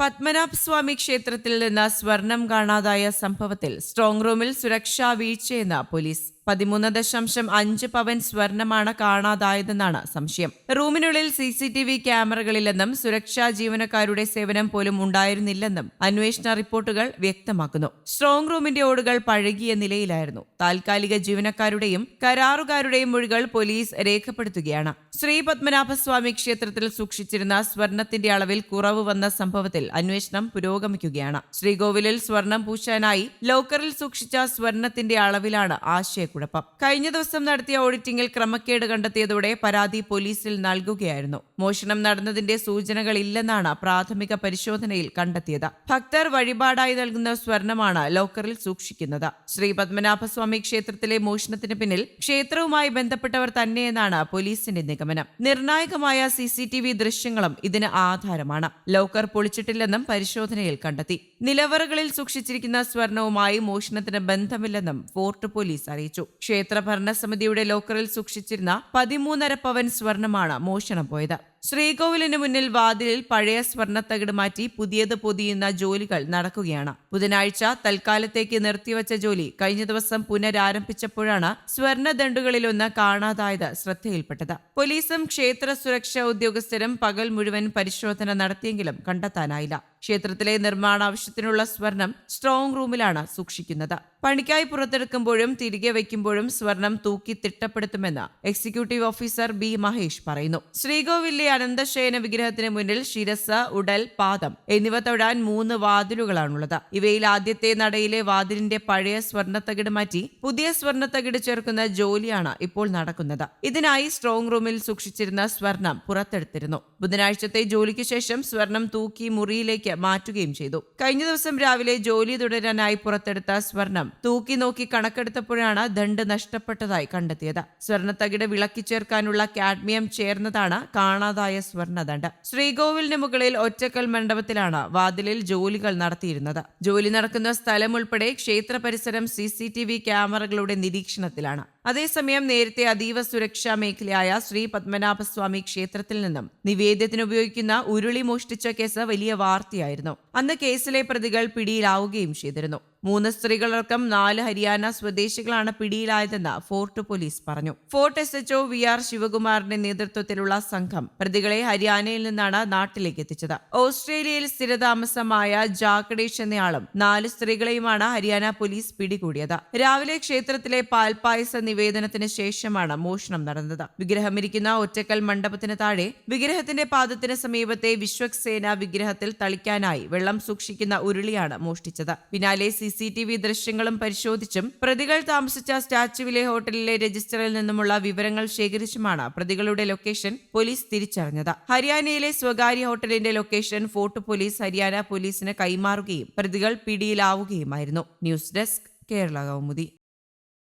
പത്മനാഭ സ്വാമി ക്ഷേത്രത്തിൽ നിന്ന് സ്വർണം കാണാതായ സംഭവത്തിൽ സ്ട്രോങ് റൂമിൽ സുരക്ഷാ വീഴ്ചയെന്ന് പോലീസ്. പതിമൂന്ന് ദശാംശം അഞ്ച് പവൻ സ്വർണമാണ് കാണാതായതെന്നാണ് സംശയം. റൂമിനുള്ളിൽ സി സി ടി വി ക്യാമറകളില്ലെന്നും സുരക്ഷാ ജീവനക്കാരുടെ സേവനം പോലും ഉണ്ടായിരുന്നില്ലെന്നും അന്വേഷണ റിപ്പോർട്ടുകൾ വ്യക്തമാക്കുന്നു. സ്ട്രോങ് റൂമിന്റെ ഓടുകൾ പഴകിയ നിലയിലായിരുന്നു. താൽക്കാലിക ജീവനക്കാരുടെയും കരാറുകാരുടെയും മൊഴികൾ പോലീസ് രേഖപ്പെടുത്തുകയാണ്. ശ്രീ പത്മനാഭസ്വാമി ക്ഷേത്രത്തിൽ സൂക്ഷിച്ചിരുന്ന സ്വർണത്തിന്റെ അളവിൽ കുറവ് വന്ന സംഭവത്തിൽ അന്വേഷണം പുരോഗമിക്കുകയാണ്. ശ്രീകോവിലിൽ സ്വർണം പൂശാനായി ലോക്കറിൽ സൂക്ഷിച്ച സ്വർണത്തിന്റെ അളവിലാണ് ആശയക്കുഴപ്പം. കഴിഞ്ഞ ദിവസം നടത്തിയ ഓഡിറ്റിംഗിൽ ക്രമക്കേട് കണ്ടെത്തിയതോടെ പരാതി പോലീസിൽ നൽകുകയായിരുന്നു. മോഷണം നടന്നതിന്റെ സൂചനകളില്ലെന്നാണ് പ്രാഥമിക പരിശോധനയിൽ കണ്ടെത്തിയത്. ഭക്തർ വഴിപാടായി നൽകുന്ന സ്വർണമാണ് ലോക്കറിൽ സൂക്ഷിക്കുന്നത്. ശ്രീ പത്മനാഭസ്വാമി ക്ഷേത്രത്തിലെ മോഷണത്തിന് പിന്നിൽ ക്ഷേത്രവുമായി ബന്ധപ്പെട്ടവർ തന്നെയെന്നാണ് പോലീസിന്റെ നിഗമനം. നിർണായകമായ സി സി ടി വി ദൃശ്യങ്ങളും ഇതിന് ആധാരമാണ്. ലോക്കർ പൊളിച്ചിട്ടില്ലെന്നും പരിശോധനയിൽ കണ്ടെത്തി. നിലവറകളിൽ സൂക്ഷിച്ചിരിക്കുന്ന സ്വർണവുമായി മോഷണത്തിന് ബന്ധമില്ലെന്നും ഫോർട്ട് പോലീസ് അറിയിച്ചു. ക്ഷേത്ര ഭരണസമിതിയുടെ ലോക്കറിൽ സൂക്ഷിച്ചിരുന്ന പതിമൂന്നര പവൻ സ്വർണമാണ് മോഷണം പോയത് ശ്രീകോവിലിന് മുന്നിൽ വാതിലിൽ പഴയ സ്വർണത്തകിട് മാറ്റി പുതിയത് പൊതിയുന്ന ജോലികൾ നടക്കുകയാണ്. ബുധനാഴ്ച തൽക്കാലത്തേക്ക് നിർത്തിവച്ച ജോലി കഴിഞ്ഞ ദിവസം പുനരാരംഭിച്ചപ്പോഴാണ് സ്വർണദണ്ടുകളിലൊന്ന് കാണാതായത് ശ്രദ്ധയിൽപ്പെട്ടത്. പോലീസും ക്ഷേത്ര സുരക്ഷാ ഉദ്യോഗസ്ഥരും പകൽ മുഴുവൻ പരിശോധന നടത്തിയെങ്കിലും കണ്ടെത്താനായില്ല. ക്ഷേത്രത്തിലെ നിർമ്മാണ ആവശ്യത്തിനുള്ള സ്വർണം സ്ട്രോങ് റൂമിലാണ് സൂക്ഷിക്കുന്നത്. പണിക്കായി പുറത്തെടുക്കുമ്പോഴും തിരികെ വയ്ക്കുമ്പോഴും സ്വർണം തൂക്കി തിട്ടപ്പെടുത്തുമെന്ന് എക്സിക്യൂട്ടീവ് ഓഫീസർ ബി മഹേഷ് പറയുന്നു. ശ്രീകോവിലെ അനന്തശയന വിഗ്രഹത്തിന് മുന്നിൽ ശിരസ് ഉടൽ പാദം എന്നിവ തൊടാൻ മൂന്ന് വാതിലുകളാണുള്ളത്. ഇവയിൽ ആദ്യത്തെ നടയിലെ വാതിലിന്റെ പഴയ സ്വർണത്തകിട് മാറ്റി പുതിയ സ്വർണത്തകിട് ചേർക്കുന്ന ജോലിയാണ് ഇപ്പോൾ നടക്കുന്നത്. ഇതിനായി സ്ട്രോങ് റൂമിൽ സൂക്ഷിച്ചിരുന്ന സ്വർണം പുറത്തെടുത്തിരുന്നു. ബുധനാഴ്ചത്തെ ജോലിക്ക് ശേഷം സ്വർണം തൂക്കി മുറിയിലേക്ക് മാറ്റുകയും ചെയ്തു. കഴിഞ്ഞ ദിവസം രാവിലെ ജോലി തുടരാനായി പുറത്തെടുത്ത സ്വർണം തൂക്കി നോക്കി കണക്കെടുത്തപ്പോഴാണ് ദണ്ട് നഷ്ടപ്പെട്ടതായി കണ്ടെത്തിയത്. സ്വർണത്തകിട് വിളക്കി ചേർക്കാനുള്ള കാഡ്മിയം ചേർന്നതാണ് കാണാതായ സ്വർണദണ്ഡ് ശ്രീകോവിലിന് മുകളിൽ ഒറ്റക്കൽ മണ്ഡപത്തിലാണ് വാതിലിൽ ജോലികൾ നടത്തിയിരുന്നത്. ജോലി നടക്കുന്ന സ്ഥലം ഉൾപ്പെടെ ക്ഷേത്ര പരിസരം സി സി ടി വി ക്യാമറകളുടെ നിരീക്ഷണത്തിലാണ്. അതേസമയം നേരത്തെ അതീവ സുരക്ഷാ മേഖലയായ ശ്രീ പത്മനാഭസ്വാമി ക്ഷേത്രത്തിൽ നിന്നും നിവേദ്യത്തിന് ഉപയോഗിക്കുന്ന ഉരുളി മോഷ്ടിച്ച കേസ് വലിയ വാർത്തയായിരുന്നു. അന്ന് കേസിലെ പ്രതികൾ പിടിയിലാവുകയും ചെയ്തിരുന്നു. മൂന്ന് സ്ത്രീകളടക്കം നാല് ഹരിയാന സ്വദേശികളാണ് പിടിയിലായതെന്ന് ഫോർട്ട് പോലീസ് പറഞ്ഞു. Fort S HO V R ശിവകുമാറിന്റെ നേതൃത്വത്തിലുള്ള സംഘം പ്രതികളെ ഹരിയാനയിൽ നിന്നാണ് നാട്ടിലേക്ക് എത്തിച്ചത്. ഓസ്ട്രേലിയയിൽ സ്ഥിരതാമസമായ ജാക്കഡേഷ് എന്നയാളും നാല് സ്ത്രീകളെയുമാണ് ഹരിയാന പോലീസ് പിടികൂടിയത്. രാവിലെ ക്ഷേത്രത്തിലെ പാൽപായസ നിവേദനത്തിന് ശേഷമാണ് മോഷണം നടന്നത്. വിഗ്രഹമിരിക്കുന്ന ഒറ്റക്കൽ മണ്ഡപത്തിന് താഴെ വിഗ്രഹത്തിന്റെ പാദത്തിന് സമീപത്തെ വിശ്വക്സേന വിഗ്രഹത്തിൽ തളിക്കാനായി വെള്ളം സൂക്ഷിക്കുന്ന ഉരുളിയാണ് മോഷ്ടിച്ചത്. പിന്നാലെ സി സി ദൃശ്യങ്ങളും പരിശോധിച്ചും പ്രതികൾ താമസിച്ച സ്റ്റാച്യുവിലെ ഹോട്ടലിലെ രജിസ്റ്ററിൽ നിന്നുമുള്ള വിവരങ്ങൾ ശേഖരിച്ചുമാണ് പ്രതികളുടെ ലൊക്കേഷൻ പോലീസ് തിരിച്ചറിഞ്ഞത്. ഹരിയാനയിലെ സ്വകാര്യ ഹോട്ടലിന്റെ ലൊക്കേഷൻ ഫോർട്ട് പോലീസ് ഹരിയാന പോലീസിന് കൈമാറുകയും പ്രതികൾ പിടിയിലാവുകയുമായിരുന്നു. News desk Kerala Kaumudi.